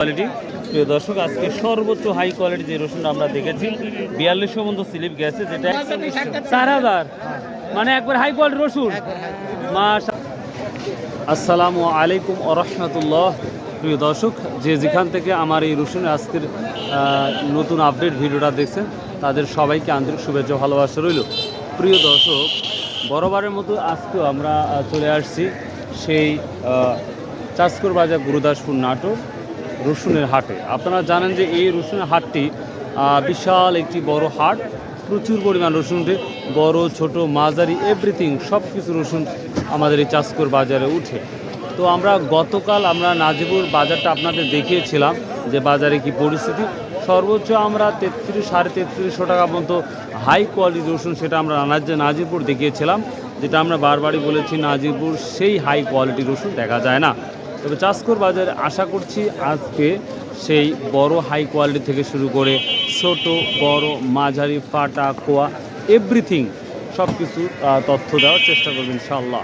Quality প্রিয় দর্শক, আজকে সর্বোচ্চ হাই কোয়ালিটি যে রসুনটা আমরা দেখেছি বিয়াল্লিশশো মতো স্লিপ গেছে, যেটা চার হাজার। মানে একবার হাই কোয়ালিটি রসুন। আসসালামু আলাইকুম আরহামতুল্লাহ প্রিয় দর্শক, যে যেখান থেকে আমার এই রসুন আজকের নতুন আপডেট ভিডিওটা দেখছেন, তাদের সবাইকে আন্তরিক শুভেচ্ছা ভালোবাসা রইল। প্রিয় দর্শক, বরাবরের মতো আজকেও আমরা চলে আসছি সেই চাষকর বাজার গুরুদাসপুর নাটোর। রসুনের হাটে। আপনারা জানেন যে এই রসুনের হাটটি বিশাল একটি বড় হাট। প্রচুর পরিমাণ রসুন উঠে। বড়, ছোট, মাঝারি এভরিথিং সব কিছু রসুন আমাদের এই চাষকর বাজারে উঠে। তো আমরা গতকাল আমরা নাজিপুর বাজারটা আপনাদের দেখিয়েছিলাম যে বাজারে কি পরিস্থিতি। সর্বোচ্চ আমরা তেত্রিশ, সাড়ে তেত্রিশশো টাকা পর্যন্ত হাই কোয়ালিটি রসুন সেটা আমরা নাজ- নাজিরপুর দেখিয়েছিলাম, যেটা আমরা বারবারই বলেছি নাজিরপুর সেই হাই কোয়ালিটি রসুন দেখা যায় না। তবে চাষকর বাজারে আশা করছি আজকে সেই বড় হাই কোয়ালিটি থেকে শুরু করে ছোট, বড়, মাঝারি, ফাটা, কোয়া এভরিথিং সব কিছু তথ্য দেওয়ার চেষ্টা করবেন ইনশাল্লাহ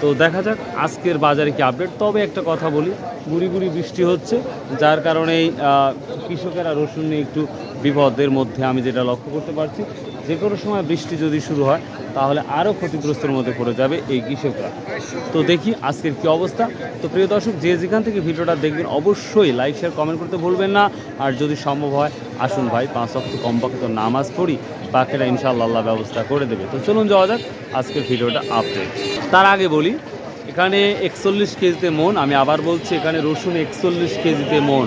তো দেখা যাক আজকের বাজারে কি আপডেট তবে একটা কথা বলি, গুড়ি গুড়ি বৃষ্টি হচ্ছে, যার কারণেই কৃষকেরা রসুন নিয়ে একটু বিপদের মধ্যে আমি যেটা লক্ষ্য করতে পারছি যে কোনো সময় বৃষ্টি যদি শুরু হয়, তাহলে আরও ক্ষতিগ্রস্তের মধ্যে পড়ে যাবে এই কৃষকরা। তো দেখি আজকের কি অবস্থা। তো প্রিয় দর্শক, যে যেখান থেকে ভিডিওটা দেখবেন, অবশ্যই লাইক শেয়ার কমেন্ট করতে ভুলবেন না। আর যদি সম্ভব হয়, আসুন ভাই, পাঁচ অক্ট কমপক্ষে তো নামাজ পড়ি, বাকিরা ইনশাআল্লাহ ব্যবস্থা করে দেবে। তো চলুন যাওয়া যাক আজকের ভিডিওটা আপডেট তার আগে বলি, এখানে একচল্লিশ কেজিতে মন, আমি আবার বলছি এখানে রসুন একচল্লিশ কেজিতে মন।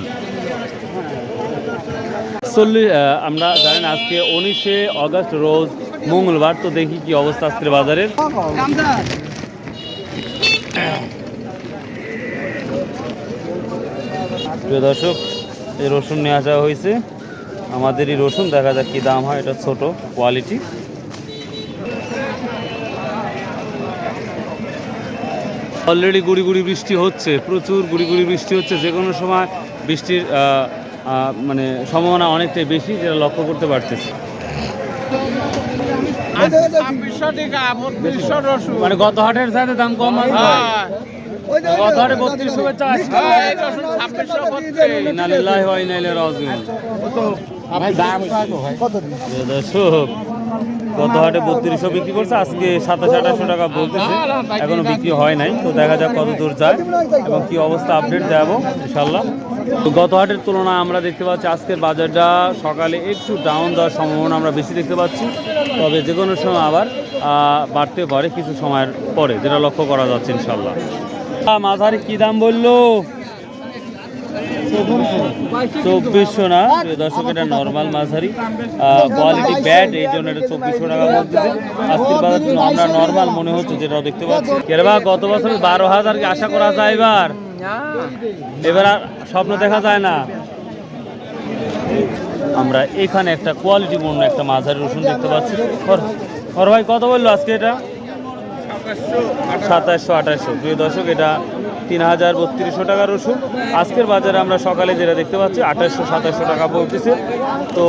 চল্লিশ আমরা জানেন আজকে উনিশে অগস্ট রোজ মঙ্গলবার, তো দেখি কি অবস্থা আজকের বাজারের। প্রিয় দর্শক, এই রসুন নিয়ে আসা হয়েছে। আমাদের এই রসুন, দেখা যাক কি দাম হয়, এটা ছোট কোয়ালিটি অলরেডি গুড়ি গুড়ি বৃষ্টি হচ্ছে, প্রচুর গুড়ি গুড়ি বৃষ্টি হচ্ছে যে কোনো সময় বৃষ্টির মানে সম্ভাবনা অনেকটাই বেশি যেটা লক্ষ্য করতে পারতেছি। মানে গত হাটের সাথে দাম কম আছে। হ্যাঁ, গত হাটে বত্রিশশো হ্যাঁ, ছাব্বিশশো দর্শক গত হাটে বত্রিশশো বিক্রি করছে, আজকে সাতাশ আঠাশশো টাকা বলতেছে। এখনও বিক্রি হয় নাই, তো দেখা যাক কত দূর যায় এবং কি অবস্থা আপডেট দেবো ইনশাল্লাহ তো গত হাটের তুলনায় আমরা দেখতে পাচ্ছি আজকের বাজারটা সকালে একটু ডাউন দেওয়ার সম্ভাবনা আমরা বেশি দেখতে পাচ্ছি। তবে যে কোনো সময় আবার বাড়তে পারে কিছু সময়ের পরে, যেটা লক্ষ্য করা যাচ্ছে ইনশাল্লাহ মাথার কি দাম বলল? চব্বিশশো না দর্শক, এটা নর্মাল মাঝারি। কোয়ালিটি ব্যাড এই জন্য এটা চব্বিশশো টাকা বলতেছে। আজকের বাজার আমরা নর্মাল মনে হচ্ছে যেটা দেখতে পাচ্ছি। কেরবা গত বছর বারো হাজার কি আশা করা যায় এবার? এবার আর স্বপ্ন দেখা যায় না। আমরা এখানে একটা কোয়ালিটি পূর্ণ একটা মাঝারি রসুন দেখতে পাচ্ছি। ওর ভাই কত বলল আজকে এটা? সাতাশশো, আঠাশশো। প্রিয় দর্শক, এটা তিন হাজার বত্রিশশো টাকা রসুন। আজকের বাজারে আমরা সকালে যেটা দেখতে পাচ্ছি আঠাশশো সাতাশশো টাকা বলতেছে। তো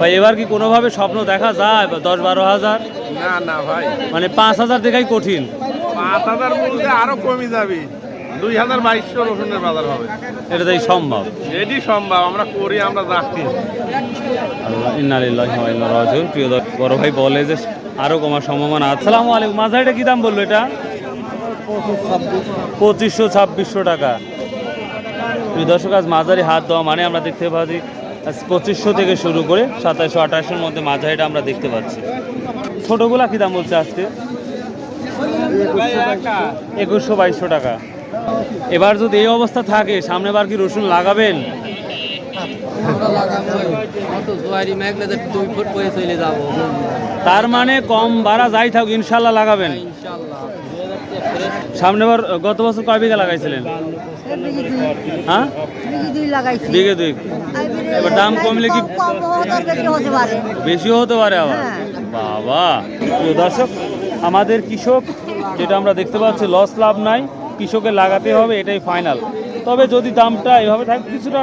ভাই এবার কি কোনোভাবে স্বপ্ন দেখা যায় বা দশ বারো হাজার? না না ভাই। মানে পাঁচ হাজার দেখাই কঠিন। পাঁচ হাজার মূল্যে আরও কমে যাবে। দুই হাজার বাইশশো রসুনের বাজার হবে। এটা তাই সম্ভব। এটি সম্ভব আমরা করি আমরা রাজিউন। প্রিয় বড় ভাই বলে যে আরও কমার সম্ভাবনা। আসসালামু আলাইকুম। মাঝারিটা কি দাম বলল এটা? পঁচিশশো ছাব্বিশশো টাকা। দর্শক, আজ মাঝারি হাত দেওয়া মানে আমরা দেখতে পাচ্ছি পঁচিশশো থেকে শুরু করে সাতাশশো আঠাশশোর মধ্যে মাঝারিটা আমরা দেখতে পাচ্ছি। ছোটোগুলা কি দাম বলছে আজকে? একুশশো বাইশশো টাকা। এবার যদি এই অবস্থা থাকে সামনে বার কি রসুন লাগাবেন? তার মানে কম বাড়া যাই থাকুক, ইনশাল্লাহ লাগাবেন। ইনশাল্লাহ সামনে বার গত বছর কয় বিঘা লাগাইছিলেন? হ্যাঁ? এবার দাম কমলে কি বেশিও হতে পারে আবার। বাবা। প্রিয় দর্শক, আমাদের কৃষক, যেটা আমরা দেখতে পাচ্ছি লস লাভ নাই। কৃষকের লাগাতে হবে, এটাই ফাইনাল তবে যদি দামটা এভাবে থাকে, কিছুটা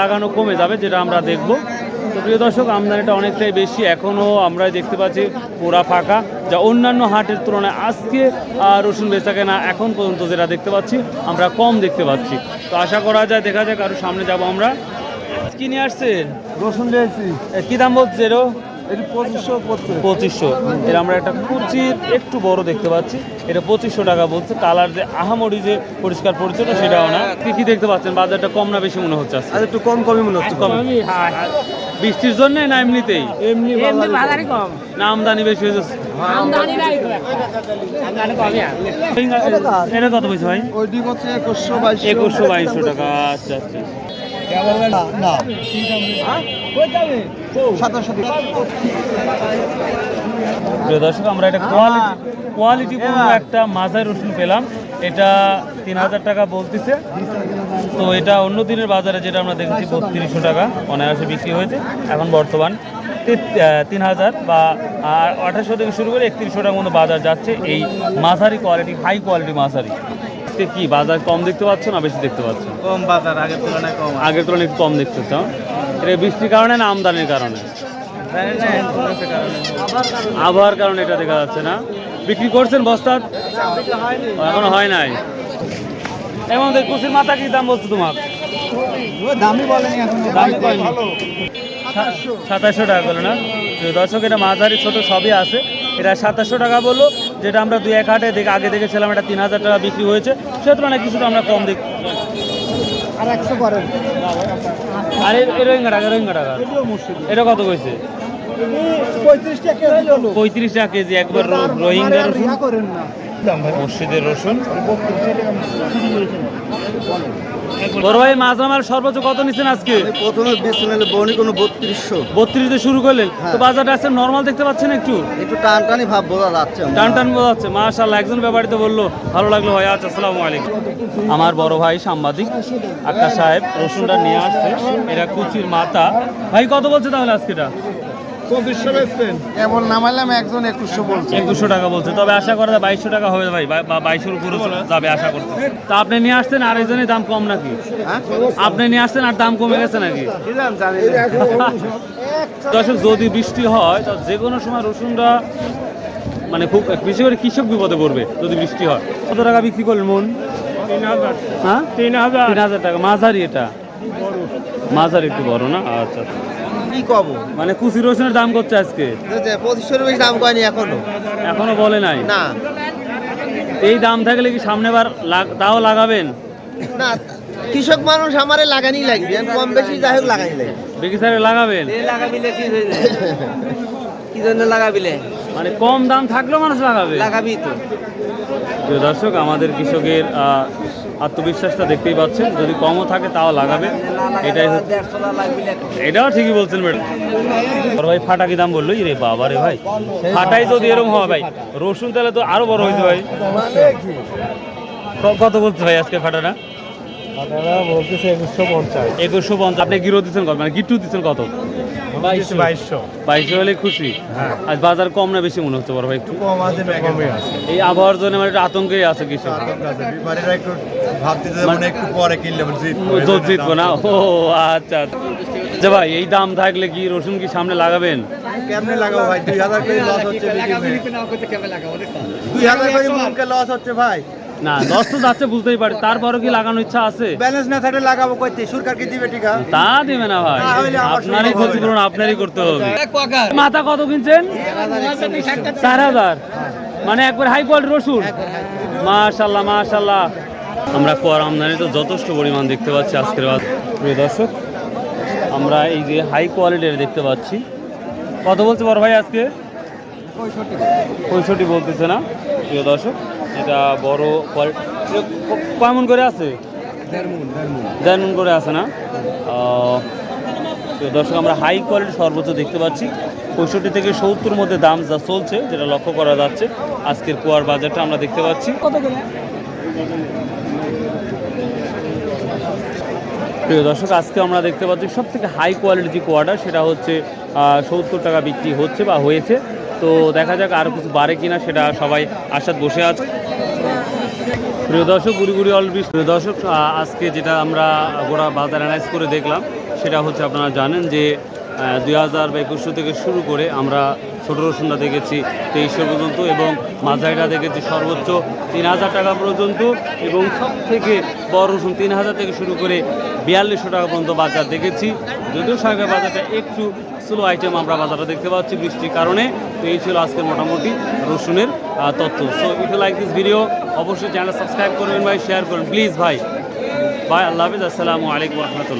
লাগানো কমে যাবে, যেটা আমরা দেখব। তো প্রিয় দর্শক আমদানিটা অনেকটাই বেশি। এখনও আমরা দেখতে পাচ্ছি পোড়া ফাঁকা যা অন্যান্য হাটের তুলনায় আজকে রসুন বেচা কেনা এখন পর্যন্ত যেটা দেখতে পাচ্ছি আমরা কম দেখতে পাচ্ছি। তো আশা করা যায় দেখা যাক আরও সামনে যাব আমরা। কি নিয়ে আসছেন? রসুন দিয়েছি কী দাম বলছে এরও পঁচিশশো এর আমরা একটা কুচির একটু বড় দেখতে পাচ্ছি। এটা পঁচিশশো টাকা বলছে। কালার যে আহামরি যে পরিষ্কার পরিচ্ছন্ন সেটাও না। কি কি দেখতে পাচ্ছেন? বাজারটা কম না বেশি মনে হচ্ছে আজকে? আর একটু কম কমই মনে হচ্ছে। কম বৃষ্টির জন্য না এমনিতেই? এমনি বাজারে না আমদানি বেশি হয়ে যাচ্ছে এটা কত পয়সা ভাই? একুশশো বাইশশো টাকা। আচ্ছা আচ্ছা। না না। প্রিয় দর্শক আমরা একটা কোয়ালিটি কোয়ালিটি একটা মাঝারি রসুন পেলাম। এটা তিন হাজার টাকা বলতেছে। তো এটা অন্য দিনের বাজারে যেটা আমরা দেখেছি বত্রিশশো টাকা। অনায়াসে বিক্রি হয়েছে। এখন বর্তমান তে- তিন হাজার বা আঠাশশো থেকে শুরু করে একত্রিশশো টাকার মতো বাজার যাচ্ছে এই মাঝারি কোয়ালিটি হাই কোয়ালিটি মাঝারি। আজকে কি বাজার কম দেখতে পাচ্ছ না বেশি দেখতে পাচ্ছ? কম বাজার আগের তুলনায় কম। আগের তুলনায় একটু কম দেখতে চাও এটা বৃষ্টির কারণে না আমদানির কারণে? আবহাওয়ার কারণে এটা দেখা যাচ্ছে না। বিক্রি করছেন বস্তা এখনও হয় নাই। এমন দেখ কুচির মাথা কি দাম বলছো তোমার? বলেনি সাতাশশো। টাকা বলে না? দর্শক এটা মাঝারি ছোট সবই আছে। এটা সাতাশশো টাকা বলল যেটা আমরা দুই এক হাটে দেখে আগে দেখেছিলাম এটা তিন হাজার টাকা বিক্রি হয়েছে। সে তুলনায় কিছুটা আমরা কম দেখ। আর একশো করেন আর এ- এ রোহিঙ্গা টাকা রোহিঙ্গা টাকা। এটা কত কইছে? পঁয়ত্রিশ টাকা কেজি একবার রোহিঙ্গা করেন না। মসজিদের রসুন। বড় ভাই মাঝরামাল সর্বোচ্চ কত নিচ্ছেন আজকে? প্রথমে বনি কোনো বত্রিশশো। বত্রিশ দিয়ে শুরু করলেন। তো বাজারটা আছে নর্মাল দেখতে পাচ্ছেন একটু? একটু টান টানি ভাব বোঝা যাচ্ছে টান টান বোঝা যাচ্ছে। মাশাল্লাহ একজন ব্যাপারীতে বলল ভালো লাগল ভাই আচ্ছা আসসালামু আলাইকুম। আমার বড় ভাই সাংবাদিক আক্তার সাহেব রসুনটা নিয়ে আসছে। এটা কুচির মাথা। ভাই কত বলছে তাহলে আজকে এটা পঁচিশশো বেচছেন এমন নামাইলাম একজন একুশশো বলছে। একুশশো টাকা বলছে। তবে আশা করা যায় বাইশশো টাকা হবে ভাই। বা- বা উপরে যাবে আশা করতে তা আপনি নিয়ে আসছেন আর একজনের দাম কম নাকি? হ্যাঁ? আপনি নিয়ে আসছেন আর দাম কমে গেছে নাকি? দর্শক যদি বৃষ্টি হয় তো যে কোনো সময় রসুনটা মানে খুব বেশি করে কৃষক বিপদে পড়বে যদি বৃষ্টি হয়। কত টাকা বিক্রি করলেন মন? তিন হাজার। হ্যাঁ? তিন হাজার। তিন হাজার টাকা। মাঝারি এটা? মাঝারি একটু বড় না? আচ্ছা। কি কব? মানে কুচি রসুনের দাম করছে আজকে। পঁচিশশোর বেশি দাম কয়নি এখনও? এখনও বলে নাই। না। এই দাম থাকলে কি সামনে বার লাগ- তাও লাগাবেন? না কৃষক মানুষ আমারে লাগানি লাগবে কম বেশি যাই হোক লাগানি লাগবে। বেশি সারে লাগাবেন? লাগাবিলে কি হয়েছে কি জন্য লাগাবিলে? মানে কম দাম থাকলেও মানুষ লাগাবে। লাগাবি তো। দর্শক আমাদের কৃষকের আত্মবিশ্বাসটা দেখতেই পাচ্ছেন। যদি কমও থাকে তাও লাগাবে। এটাই এটাও ঠিকই বলছেন ম্যাডাম। ভাই, ফাটা কি দাম বলল? রে বাবা রে ভাই। ফাটাই যদি এরকম হয় ভাই, রসুন তাহলে তো আরও বড় হইতে ভাই কত বলছে ভাই আজকে ফাটাটা? একুশশো পঞ্চাশ। একুশশো পঞ্চাশ। আপনি গিরো দিচ্ছেন কত? মানে গিট্টু দিচ্ছেন কত? বাইশশো। বাইশশো। হলে খুশি? আজ বাজার কম না বেশি মনে হচ্ছে বড় ভাই একটু? কম আছে না কমে আছে। এই আবহাওয়ার জন্য মানে একটু আতঙ্কেই আছে মানে জোর জিতবো না? ও আচ্ছা যে ভাই এই দাম থাকলে কি রসুন কি সামনে লাগাবেন? কেমনে লাগাবো ভাই? দুই হাজার করে লস হচ্ছে দুই হাজার করে লস হচ্ছে ভাই। না দশ তো যাচ্ছে বুঝতেই পারি। তারপরও কি লাগানোর ইচ্ছা আছে? ব্যালেন্স না থাকলে লাগাবো কইতে দিবে টিকা? তা দেবে না ভাই। আপনারই ক্ষতিপূরণ আপনারই করতে হবে। মাথা কত কিনছেন? চার হাজার। মানে একবার হাই কোয়ালিটি রসুন? মাশাল্লাহ মাশাল্লাহ। আমরা কর আমদানি তো যথেষ্ট পরিমাণ দেখতে পাচ্ছি আজকের প্রিয় দর্শক আমরা এই যে হাই কোয়ালিটির দেখতে পাচ্ছি। কত বলছে বড় ভাই আজকে? পঁয়ষট্টি। বলতেছে না প্রিয় দর্শক এটা বড় কোয়ালিটি কেমন করে আছে? দেড় মন করে আছে না? তো দর্শক আমরা হাই কোয়ালিটি সর্বোচ্চ দেখতে পাচ্ছি। পঁয়ষট্টি থেকে সত্তর মধ্যে দাম যা চলছে যেটা লক্ষ্য করা যাচ্ছে আজকের কুয়ার বাজারটা আমরা দেখতে পাচ্ছি। প্রিয় দর্শক আজকে আমরা দেখতে পাচ্ছি সব থেকে হাই কোয়ালিটি যে কোয়াটা সেটা হচ্ছে সত্তর টাকা বিক্রি হচ্ছে বা হয়েছে। তো দেখা যাক আর কিছু বাড়ে কিনা সেটা সবাই আশাত বসে আছে। প্রিয় দর্শক গুড়ি গুড়ি অল বৃষ্টি প্রিয় দর্শক আজকে যেটা আমরা গোড়া বাজার অ্যানালাইজ করে দেখলাম, সেটা হচ্ছে আপনারা জানেন যে দুই হাজার বা একুশশো থেকে শুরু করে আমরা ছোটো রসুনটা দেখেছি তেইশশো পর্যন্ত এবং মাঝারিটা দেখেছি সর্বোচ্চ তিন হাজার টাকা পর্যন্ত এবং সব থেকে বড় রসুন তিন হাজার থেকে শুরু করে বিয়াল্লিশশো টাকা পর্যন্ত বাজার দেখেছি। যদিও সরকার বাজারটা একটু স্লো আইটেম আমরা বাজারটা দেখতে পাচ্ছি বৃষ্টির কারণে। তো এই ছিল আজকের মোটামুটি রসুনের তথ্য। So if like this video অবশ্যই চ্যানেল সাবস্ক্রাইব করবেন ভাই শেয়ার করবেন। প্লিজ ভাই ভাই, আল্লাহ হাফিজ। আসসালামু আলাইকুম রহমতুল্লাহ।